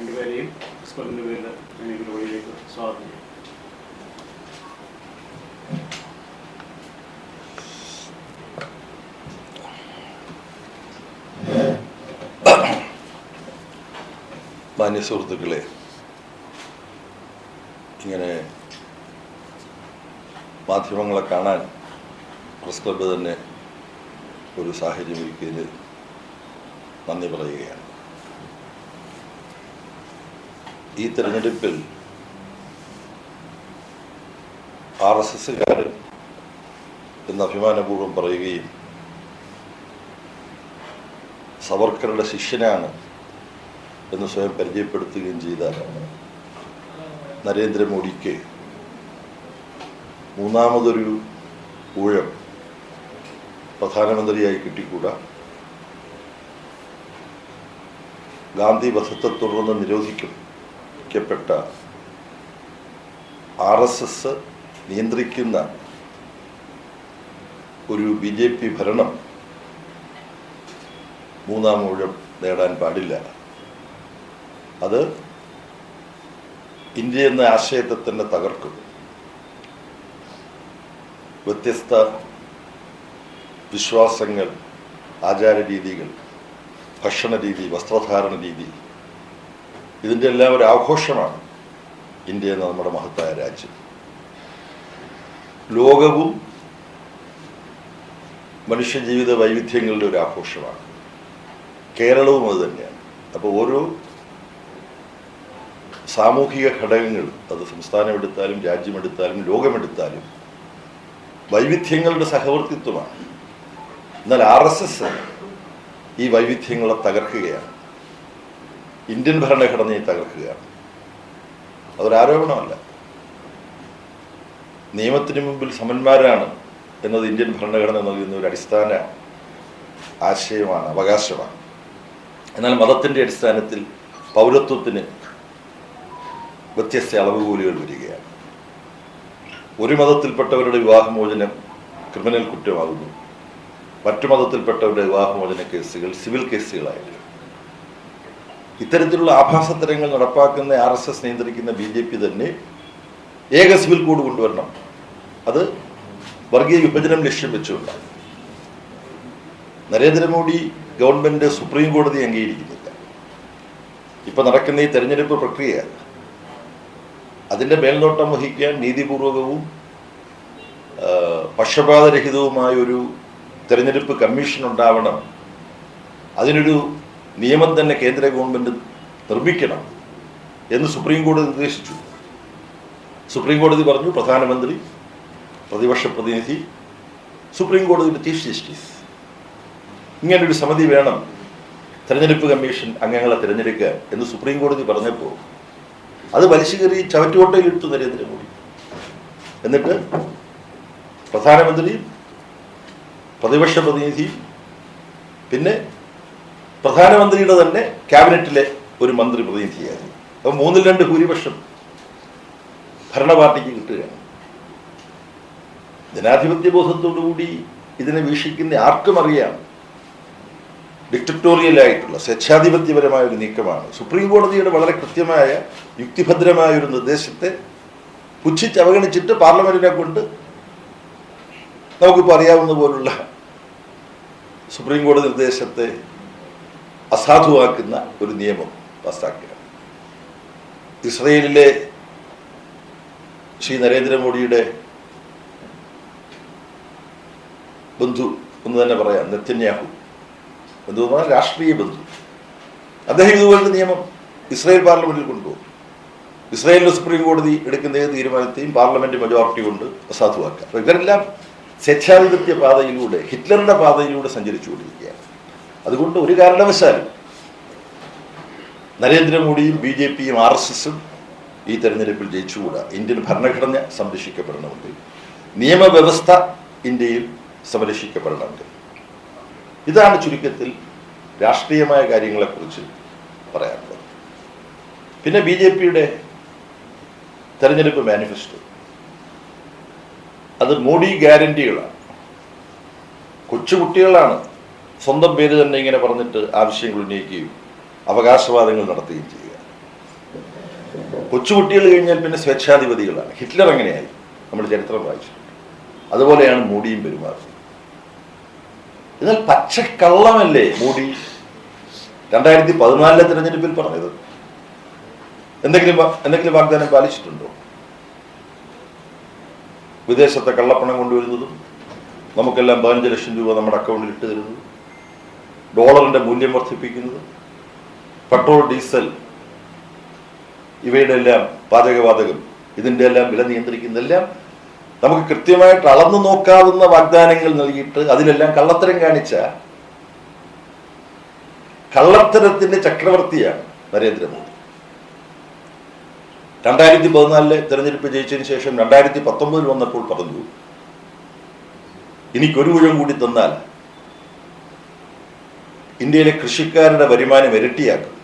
രണ്ടുപേരെയും പ്രിൻസിപ്പലിന്റെ പേരിൽ ഞാൻ ഈ പരിപാടിയിലേക്ക് സ്വാഗതം. ചെയ്യും ഇങ്ങനെ മാധ്യമങ്ങളെ കാണാൻ പ്രസ് ക്ലബ്ബ് തന്നെ ഒരു സാഹചര്യം ഒരുക്കിയതിന് നന്ദി പറയുകയാണ്. ഈ തെരഞ്ഞെടുപ്പിൽ ആർ എസ് എസ്സുകാർ എന്ന് അഭിമാനപൂർവം പറയുകയും സവർക്കറുടെ ശിഷ്യനാണ് എന്ന് സ്വയം പരിചയപ്പെടുത്തുകയും ചെയ്ത നരേന്ദ്രമോദിക്ക് മൂന്നാമതൊരു ഊഴം പ്രധാനമന്ത്രിയായി കിട്ടിക്കൂടാ. ഗാന്ധി വധത്തെ തുടർന്ന് നിരോധിക്കപ്പെട്ട ആർ എസ് എസ് നിയന്ത്രിക്കുന്ന ഒരു ബി ജെ പി ഭരണം മൂന്നാം ഊഴം നേടാൻ പാടില്ല. അത് ഇന്ത്യ എന്ന ആശയത്തെ തന്നെ തകർക്കും. വ്യത്യസ്ത വിശ്വാസങ്ങൾ ആചാരരീതികൾ ഭക്ഷണ രീതി വസ്ത്രധാരണ രീതി ഇതിന്റെ എല്ലാം ഒരു ആഘോഷമാണ് ഇന്ത്യ എന്ന നമ്മുടെ മഹത്തായ രാജ്യം. ലോകവും മനുഷ്യജീവിത വൈവിധ്യങ്ങളുടെ ഒരു ആഘോഷമാണ്. കേരളവും അത് തന്നെയാണ്. അപ്പോൾ ഓരോ സാമൂഹിക ഘടകങ്ങൾ അത് സംസ്ഥാനമെടുത്താലും രാജ്യമെടുത്താലും ലോകമെടുത്താലും വൈവിധ്യങ്ങളുടെ സഹവർത്തിത്വമാണ്. എന്നാൽ ആർ എസ് എസ് ഈ വൈവിധ്യങ്ങളെ തകർക്കുകയാണ്. ഇന്ത്യൻ ഭരണഘടനയെ തകർക്കുകയാണ്. അതൊരാരോപണമല്ല നിയമത്തിന് മുമ്പിൽ സമന്മാരാണ് എന്നത് ഇന്ത്യൻ ഭരണഘടന നൽകുന്ന ഒരു അടിസ്ഥാന ആശയമാണ് അവകാശമാണ്. എന്നാൽ മതത്തിന്റെ അടിസ്ഥാനത്തിൽ പൗരത്വത്തിന് വ്യത്യസ്ത അളവുകൂലികൾ വരികയാണ്. ഒരു മതത്തിൽപ്പെട്ടവരുടെ വിവാഹമോചനം ക്രിമിനൽ കുറ്റമാകുന്നു. മറ്റു മതത്തിൽപ്പെട്ടവരുടെ വിവാഹമോചന കേസുകൾ സിവിൽ കേസുകളായിരുന്നു. ഇത്തരത്തിലുള്ള ആഭാസത്തരങ്ങൾ നടപ്പാക്കുന്ന ആർ എസ് എസ് നിയന്ത്രിക്കുന്ന ബി ജെ പി തന്നെ ഏക സിവിൽ കോഡ് കൊണ്ടുവരണം. അത് വർഗീയ വിഭജനം ലക്ഷ്യം വെച്ചുകൊണ്ടാണ് നരേന്ദ്രമോദി ഗവൺമെന്റ് സുപ്രീം കോടതി അംഗീകരിക്കുന്നില്ല. ഇപ്പൊ നടക്കുന്ന ഈ തെരഞ്ഞെടുപ്പ് പ്രക്രിയ അതിന്റെ മേൽനോട്ടം വഹിക്കാൻ നീതിപൂർവകവും പക്ഷപാതരഹിതവുമായ ഒരു തെരഞ്ഞെടുപ്പ് കമ്മീഷൻ ഉണ്ടാവണം. അതിനൊരു നിയമം തന്നെ കേന്ദ്ര ഗവൺമെന്റ് നിർമ്മിക്കണം എന്ന് സുപ്രീം കോടതി നിർദ്ദേശിച്ചു. സുപ്രീം കോടതി പറഞ്ഞു പ്രധാനമന്ത്രി പ്രതിപക്ഷ പ്രതിനിധി സുപ്രീം കോടതിയുടെ ചീഫ് ജസ്റ്റിസ്. ഇങ്ങനൊരു സമിതി വേണം. തെരഞ്ഞെടുപ്പ് കമ്മീഷൻ അംഗങ്ങളെ തിരഞ്ഞെടുക്കുക എന്ന് സുപ്രീം കോടതി പറഞ്ഞപ്പോൾ അത് വലിച്ചു കയറി ചവറ്റുകൊട്ടയിലിട്ടു നരേന്ദ്രമോദി. എന്നിട്ട് പ്രധാനമന്ത്രി പ്രതിപക്ഷ പ്രതിനിധി പിന്നെ പ്രധാനമന്ത്രിയുടെ തന്നെ ക്യാബിനറ്റിലെ ഒരു മന്ത്രി പ്രതിനിധിയായിരുന്നു അപ്പോൾ മൂന്നിൽ രണ്ട് ഭൂരിപക്ഷം ഭരണ പാർട്ടിക്ക് കിട്ടുകയാണ്. ജനാധിപത്യ ബോധത്തോടുകൂടി ഇതിനെ വീക്ഷിക്കുന്ന ആർക്കും അറിയാം. ഡിക്ടറ്റോറിയലായിട്ടുള്ള സ്വേച്ഛാധിപത്യപരമായ ഒരു നീക്കമാണ്. സുപ്രീം കോടതിയുടെ വളരെ കൃത്യമായ യുക്തിഭദ്രമായ ഒരു നിർദ്ദേശത്തെ പുച്ഛിച്ച് അവഗണിച്ചിട്ട് പാർലമെന്റിനെ കൊണ്ട് നമുക്കിപ്പോൾ അറിയാവുന്ന പോലുള്ള സുപ്രീം കോടതി നിർദ്ദേശത്തെ അസാധുവാക്കുന്ന ഒരു നിയമം പാസ്സാക്കുക ഇസ്രയേലിലെ ശ്രീ നരേന്ദ്രമോദിയുടെ ബന്ധു എന്ന് തന്നെ പറയാം നെത്തന്യാഹു ബന്ധു എന്ന് പറഞ്ഞാൽ രാഷ്ട്രീയ ബന്ധു. അദ്ദേഹം ഇതുപോലത്തെ നിയമം ഇസ്രായേൽ പാർലമെന്റിൽ കൊണ്ടുപോകും. ഇസ്രായേലിലെ സുപ്രീം കോടതി എടുക്കുന്ന ഏത് തീരുമാനത്തെയും പാർലമെന്റ് മെജോറിറ്റി കൊണ്ട് അസാധുവാക്കുക. ഇവരെല്ലാം സ്വേച്ഛാധിപത്യ പാതയിലൂടെ ഹിറ്റ്ലറുടെ പാതയിലൂടെ സഞ്ചരിച്ചുകൊണ്ടിരിക്കുകയാണ്. അതുകൊണ്ട് ഒരു കാരണവശാലും നരേന്ദ്രമോദിയും ബി ജെ പിയും ആർ എസ് എസും ഈ തെരഞ്ഞെടുപ്പിൽ ജയിച്ചുകൂടാ. ഇന്ത്യൻ ഭരണഘടന സംരക്ഷിക്കപ്പെടണമെങ്കിൽ നിയമവ്യവസ്ഥ ഇന്ത്യയിൽ സംരക്ഷിക്കപ്പെടണമെങ്കിൽ. ഇതാണ് ചുരുക്കത്തിൽ രാഷ്ട്രീയമായ കാര്യങ്ങളെക്കുറിച്ച് പറയാനുള്ളത്. പിന്നെ ബി ജെ പിയുടെ തെരഞ്ഞെടുപ്പ് മാനിഫെസ്റ്റോ. അത് മോഡി ഗ്യാരണ്ടികളാണ്. കൊച്ചുകുട്ടികളാണ് സ്വന്തം പേര് തന്നെ ഇങ്ങനെ പറഞ്ഞിട്ട് ആവശ്യങ്ങൾ ഉന്നയിക്കുകയും അവകാശവാദങ്ങൾ നടത്തുകയും ചെയ്യുക. കൊച്ചുകുട്ടികൾ കഴിഞ്ഞാൽ പിന്നെ സ്വേച്ഛാധിപതികളാണ്. ഹിറ്റ്ലർ എങ്ങനെയായി നമ്മൾ ചരിത്രം വായിച്ചിട്ടുണ്ട്. അതുപോലെയാണ് മോഡിയും പെരുമാറുന്നത്. എന്നാൽ പച്ചക്കള്ളമല്ലേ മോഡി? രണ്ടായിരത്തി പതിനാലിലെ തിരഞ്ഞെടുപ്പിൽ പറഞ്ഞത്. എന്തെങ്കിലും എന്തെങ്കിലും വാഗ്ദാനം പാലിച്ചിട്ടുണ്ടോ? വിദേശത്തെ കള്ളപ്പണം കൊണ്ടുവരുന്നതും നമുക്കെല്ലാം പതിനഞ്ച് ലക്ഷം രൂപ നമ്മുടെ അക്കൗണ്ടിൽ ഇട്ട് തരുന്നതും ഡോളറിന്റെ മൂല്യം വർദ്ധിപ്പിക്കുന്നത്. പെട്രോൾ ഡീസൽ ഇവയുടെ എല്ലാം പാചകവാതകം ഇതിന്റെ എല്ലാം വില നിയന്ത്രിക്കുന്നതെല്ലാം നമുക്ക് കൃത്യമായിട്ട് അളന്നു നോക്കാവുന്ന വാഗ്ദാനങ്ങൾ നൽകിയിട്ട് അതിലെല്ലാം കള്ളത്തരം കാണിച്ച കള്ളത്തരത്തിന്റെ ചക്രവർത്തിയാണ് നരേന്ദ്രമോദി. രണ്ടായിരത്തി പതിനാലിലെ തെരഞ്ഞെടുപ്പ് ജയിച്ചതിന് ശേഷം രണ്ടായിരത്തി പത്തൊമ്പതിൽ വന്നപ്പോൾ പറഞ്ഞു എനിക്കൊരു ഊഴം കൂടി തന്നാൽ ഇന്ത്യയിലെ കൃഷിക്കാരുടെ വരുമാനം ഇരട്ടിയാക്കും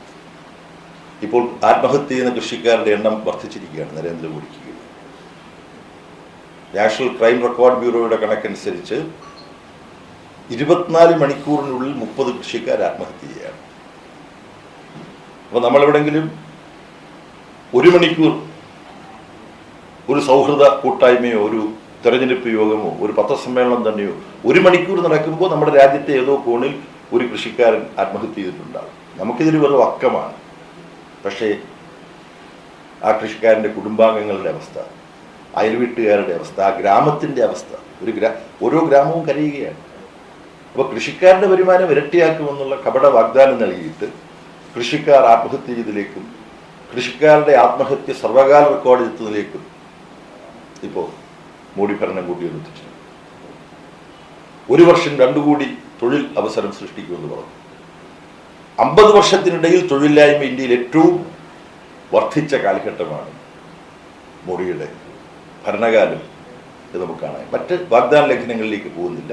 ഇപ്പോൾ ആത്മഹത്യ ചെയ്യുന്ന കൃഷിക്കാരുടെ എണ്ണം വർദ്ധിച്ചിരിക്കുകയാണ് നരേന്ദ്രമോദിക്ക്. നാഷണൽ ക്രൈം റെക്കോർഡ് ബ്യൂറോയുടെ കണക്കനുസരിച്ച് ഇരുപത്തിനാല് മണിക്കൂറിനുള്ളിൽ മുപ്പത് കൃഷിക്കാർ ആത്മഹത്യ ചെയ്യുകയാണ് അപ്പോൾ നമ്മളെവിടെങ്കിലും ഒരു മണിക്കൂർ ഒരു സൗഹൃദ കൂട്ടായ്മയോ ഒരു തെരഞ്ഞെടുപ്പ് യോഗമോ ഒരു പത്രസമ്മേളനം തന്നെയോ ഒരു മണിക്കൂർ നടക്കുമ്പോൾ നമ്മുടെ രാജ്യത്തെ ഏതോ കോണിൽ ഒരു കൃഷിക്കാരൻ ആത്മഹത്യ ചെയ്തിട്ടുണ്ടാകും നമുക്കിതൊരു വെറും അക്കമാണ്. പക്ഷേ ആ കൃഷിക്കാരന്റെ കുടുംബാംഗങ്ങളുടെ അവസ്ഥ അയൽവീട്ടുകാരുടെ അവസ്ഥ ആ ഗ്രാമത്തിന്റെ അവസ്ഥ ഒരു ഗ്രാ ഓരോ ഗ്രാമവും കരയുകയാണ്. അപ്പോൾ കൃഷിക്കാരുടെ വരുമാനം ഇരട്ടിയാക്കുമെന്നുള്ള കപട വാഗ്ദാനം നൽകിയിട്ട് കൃഷിക്കാർ ആത്മഹത്യ ചെയ്തതിലേക്കും കൃഷിക്കാരുടെ ആത്മഹത്യ സർവകാല റെക്കോർഡ് എത്തുന്നതിലേക്കും ഇപ്പോൾ മോഡി ഭരണം കൂട്ടിയെത്തിച്ചു ഒരു വർഷം രണ്ടു കോടി തൊഴിൽ അവസരം സൃഷ്ടിക്കുമെന്ന് പറഞ്ഞു. അമ്പത് വർഷത്തിനിടയിൽ തൊഴിലില്ലായ്മ ഇന്ത്യയിൽ ഏറ്റവും വർദ്ധിച്ച കാലഘട്ടമാണ് മോഡിയുടെ ഭരണകാലം ഇത് നമുക്ക് കാണാം. മറ്റ് വാഗ്ദാന ലംഘനങ്ങളിലേക്ക് പോകുന്നില്ല.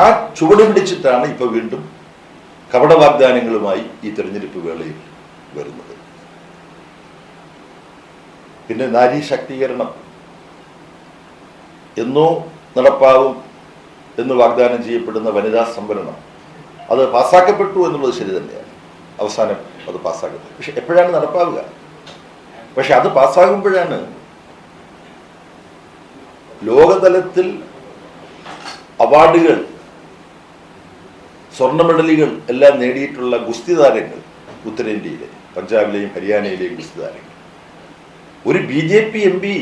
ആ ചുവട് പിടിച്ചിട്ടാണ് ഇപ്പോൾ വീണ്ടും കപട വാഗ്ദാനങ്ങളുമായി ഈ തെരഞ്ഞെടുപ്പ് വേളയിൽ വരുന്നത്. പിന്നെ നാരീ ശാക്തീകരണം എന്നോ നടപ്പാവും എന്ന് വാഗ്ദാനം ചെയ്യപ്പെടുന്ന വനിതാ സംവരണം. അത് പാസ്സാക്കപ്പെട്ടു എന്നുള്ളത് ശരി തന്നെയാണ്. അവസാനം അത് പാസ്സാക്കുന്നത് പക്ഷെ എപ്പോഴാണ് നടപ്പാവുക? പക്ഷെ അത് പാസ്സാകുമ്പോഴാണ് ലോകതലത്തിൽ അവാർഡുകൾ സ്വർണ മെഡലുകൾ എല്ലാം നേടിയിട്ടുള്ള ഗുസ്തി താരങ്ങൾ ഉത്തരേന്ത്യയിലെ പഞ്ചാബിലെയും ഹരിയാനയിലെയും ഗുസ്തി താരങ്ങൾ ഒരു B J P M P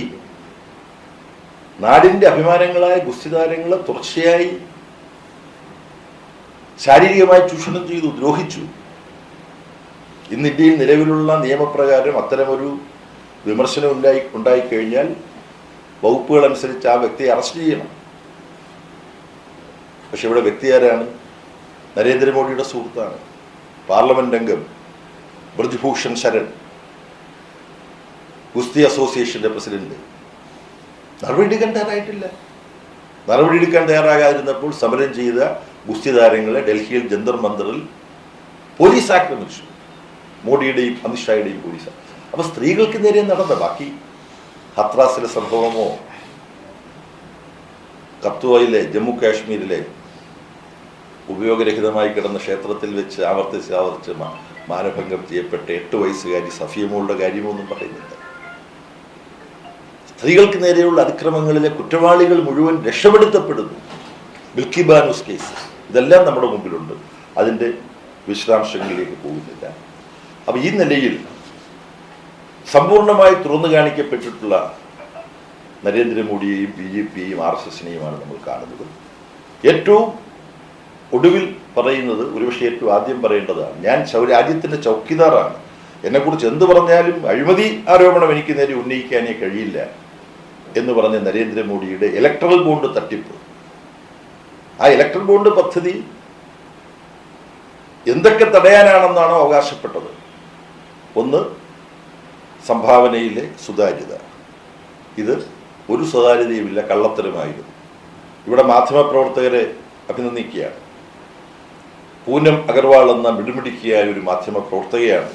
നാടിന്റെ അഭിമാനങ്ങളായ ഗുസ്തിതാരങ്ങളെ തുടർച്ചയായി ശാരീരികമായി ചൂഷണം ചെയ്തു ദ്രോഹിച്ചു. ഇന്ന് ഇന്ത്യയിൽ നിലവിലുള്ള നിയമപ്രകാരം അത്തരമൊരു വിമർശനം ഉണ്ടായി ഉണ്ടായിക്കഴിഞ്ഞാൽ വകുപ്പുകൾ അനുസരിച്ച് ആ വ്യക്തിയെ അറസ്റ്റ് ചെയ്യണം. പക്ഷെ ഇവിടെ വ്യക്തി ആരാണ്? നരേന്ദ്രമോദിയുടെ സുഹൃത്താണ്. പാർലമെന്റ് അംഗം ബ്രജ്ഭൂഷൺ ശരൺ ഗുസ്തി അസോസിയേഷന്റെ പ്രസിഡന്റ്. നടപടിയെടുക്കാൻ തയ്യാറായിട്ടില്ല. നടപടിയെടുക്കാൻ തയ്യാറാകാതിരുന്നപ്പോൾ സമരം ചെയ്ത ഗുസ്തി താരങ്ങളെ ഡൽഹിയിൽ ജന്തർ മന്ദറിൽ പോലീസ് ആക്രമിച്ചു. മോഡിയുടെയും അമിത്ഷായുടെയും പോലീസ്. അപ്പൊ സ്ത്രീകൾക്ക് നേരെ നടന്ന ബാക്കി ഹത്രാസിലെ സംഭവമോ? കത്വയിലെ ജമ്മു കാശ്മീരിലെ ഉപയോഗരഹിതമായി കിടന്ന ക്ഷേത്രത്തിൽ വെച്ച് ആവർത്തിച്ച് ആവർത്തിച്ച് മാനഭംഗം ചെയ്യപ്പെട്ട എട്ട് വയസ്സുകാരി സഫിയമോളുടെ കാര്യമൊന്നും പറയുന്നില്ല. സ്ത്രീകൾക്ക് നേരെയുള്ള അതിക്രമങ്ങളിലെ കുറ്റവാളികൾ മുഴുവൻ രക്ഷപ്പെടുത്തപ്പെടുന്നു. Milky ബാനൂസ് case. ഇതെല്ലാം നമ്മുടെ മുമ്പിലുണ്ട്. അതിന്റെ വിശദാംശങ്ങളിലേക്ക് പോകുന്നില്ല. അപ്പം ഈ നിലയിൽ സമ്പൂർണമായി തുറന്നു കാണിക്കപ്പെട്ടിട്ടുള്ള നരേന്ദ്രമോദിയെയും ബി ജെ പിയെയും ആർ എസ് എസിനെയുമാണ് നമ്മൾ കാണുന്നത്. ഏറ്റവും ഒടുവിൽ പറയുന്നത് ഒരുപക്ഷെ ഏറ്റവും ആദ്യം പറയേണ്ടതാണ് ഞാൻ രാജ്യത്തിന്റെ ചൗക്കിദാറാണ്. എന്നെക്കുറിച്ച് എന്ത് പറഞ്ഞാലും അഴിമതി ആരോപണം എനിക്ക് നേരെ ഉന്നയിക്കാനേ കഴിയില്ല. എന്ന് പറഞ്ഞ നരേന്ദ്രമോദിയുടെ ഇലക്ട്രൽ ബോണ്ട് തട്ടിപ്പ്. ആ ഇലക്ട്രൽ ബോണ്ട് പദ്ധതി എന്തൊക്കെ തടയാനാണെന്നാണോ അവകാശപ്പെട്ടത്. ഒന്ന് സംഭാവനയിലെ സുതാര്യത. ഇത് ഒരു സുതാര്യതയുമില്ല കള്ളത്തരമായിരുന്നു. ഇവിടെ മാധ്യമപ്രവർത്തകരെ അഭിനന്ദിക്കുകയാണ്. പൂനം അഗർവാൾ എന്ന മിടുമിടുക്കിയായ ഒരു മാധ്യമപ്രവർത്തകയാണ്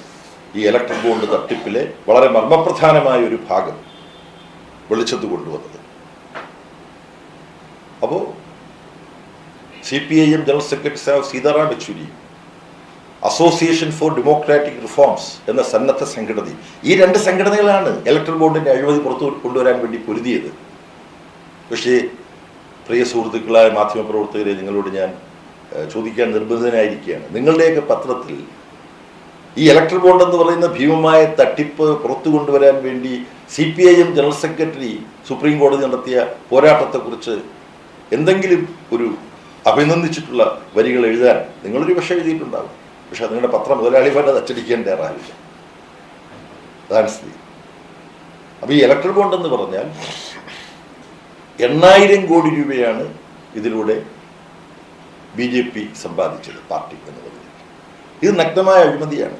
ഈ ഇലക്ട്രിക് ബോണ്ട് തട്ടിപ്പിലെ വളരെ മർമ്മപ്രധാനമായ ഒരു ഭാഗം. വെളിച്ചത്ത് കൊണ്ടുവന്നത്. അപ്പോൾ C P I M general secretary Saha Sitaram Yechury association for democratic reforms എന്ന സന്നദ്ധ സംഘടന ഈ രണ്ട് സംഘടനകളാണ് ഇലക്ട്രൽ ബോർഡിന്റെ അഴിമതി പുറത്തു കൊണ്ടുവരാൻ വേണ്ടി പൊരുതിയത്. പക്ഷേ പ്രിയ സുഹൃത്തുക്കളായ മാധ്യമപ്രവർത്തകരെ നിങ്ങളോട് ഞാൻ ചോദിക്കാൻ നിർബന്ധിതനായിരിക്കുകയാണ്. നിങ്ങളുടെയൊക്കെ പത്രത്തിൽ ഈ ഇലക്ട്രൽ ബോണ്ട് എന്ന് പറയുന്ന ഭീമമായ തട്ടിപ്പ് പുറത്തു കൊണ്ടുവരാൻ വേണ്ടി C P I M general secretary supreme കോടതി നടത്തിയ പോരാട്ടത്തെക്കുറിച്ച് എന്തെങ്കിലും ഒരു അഭിനന്ദിച്ചിട്ടുള്ള വരികൾ എഴുതാൻ നിങ്ങളൊരു പക്ഷേ എഴുതിയിട്ടുണ്ടാവും. പക്ഷെ നിങ്ങളുടെ പത്രം മുതലാളിമാരുടെ അത് അച്ചടിക്കാൻ തയ്യാറാവില്ല. അതാണ് സ്ഥിതി. അപ്പോൾ ഈ ഇലക്ട്രൽ ബോണ്ട് എന്ന് പറഞ്ഞാൽ എണ്ണായിരം കോടി രൂപയാണ് ഇതിലൂടെ ബി ജെ പി സമ്പാദിച്ചത് പാർട്ടി എന്ന് എന്നുള്ളത് ഇത് നഗ്നമായ അഴിമതിയാണ്.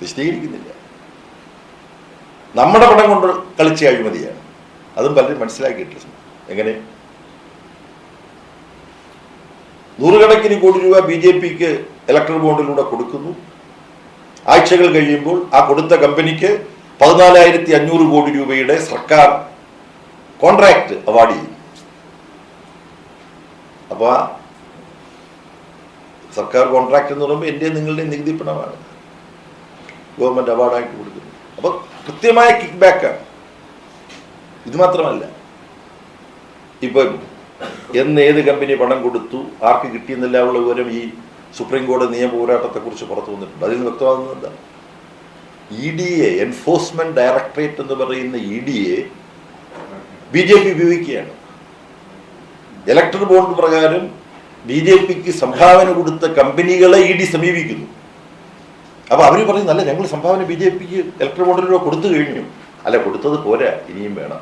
വിശദീകരിക്കുന്നില്ല. നമ്മുടെ പടം കൊണ്ട് കളിച്ച അഴിമതിയാണ്. അതും പലരും മനസ്സിലാക്കിയിട്ടില്ല. എങ്ങനെ? നൂറുകണക്കിന് കോടി രൂപ ബി ജെ പിക്ക് ഇലക്ട്രൽ ബോണ്ടിലൂടെ കൊടുക്കുന്നു. ആഴ്ചകൾ കഴിയുമ്പോൾ ആ കൊടുത്ത കമ്പനിക്ക് പതിനാലായിരത്തി അഞ്ഞൂറ് കോടി രൂപയുടെ സർക്കാർ കോൺട്രാക്ട് അവാർഡ് ചെയ്യും. അപ്പോൾ സർക്കാർ കോൺട്രാക്ട് എന്ന് പറയുമ്പോൾ എന്റെ നിങ്ങളുടെ നികുതി പണമാണ്. ഗവൺമെന്റ് അവാർഡായിട്ട് കൊടുക്കുന്നു. അപ്പോൾ കൃത്യമായ കിക്ക് ബാക്കാണ് ഇത് മാത്രമല്ല. ഇപ്പം എന്ന് ഏത് കമ്പനി പണം കൊടുത്തു ആർക്ക് കിട്ടിയെന്നെല്ലാമുള്ള വിവരം ഈ സുപ്രീം കോടതി നിയമ പോരാട്ടത്തെക്കുറിച്ച് പുറത്തു വന്നിട്ടുണ്ട്. അതിൽ വ്യക്തമാകുന്നത് എന്താ ഇ ഡി എ എൻഫോഴ്സ്മെന്റ് ഡയറക്ടറേറ്റ് എന്ന് പറയുന്ന ഇ ഡി എ ബി ജെ പി ഉപയോഗിക്കുകയാണ്. ഇലക്ടർ ബോണ്ട് പ്രകാരം ബി ജെ പിക്ക് സംഭാവന കൊടുത്ത കമ്പനികളെ ഇ ഡി സമീപിക്കുന്നു. അപ്പൊ അവർ പറയുന്നു അല്ല ഞങ്ങൾ സംഭാവന ബി ജെ പിക്ക് ഇലക്ട്രൽ ബോണ്ടിലൂടെ കൊടുത്തു കഴിഞ്ഞു. അല്ല കൊടുത്തത് പോരാ ഇനിയും വേണം.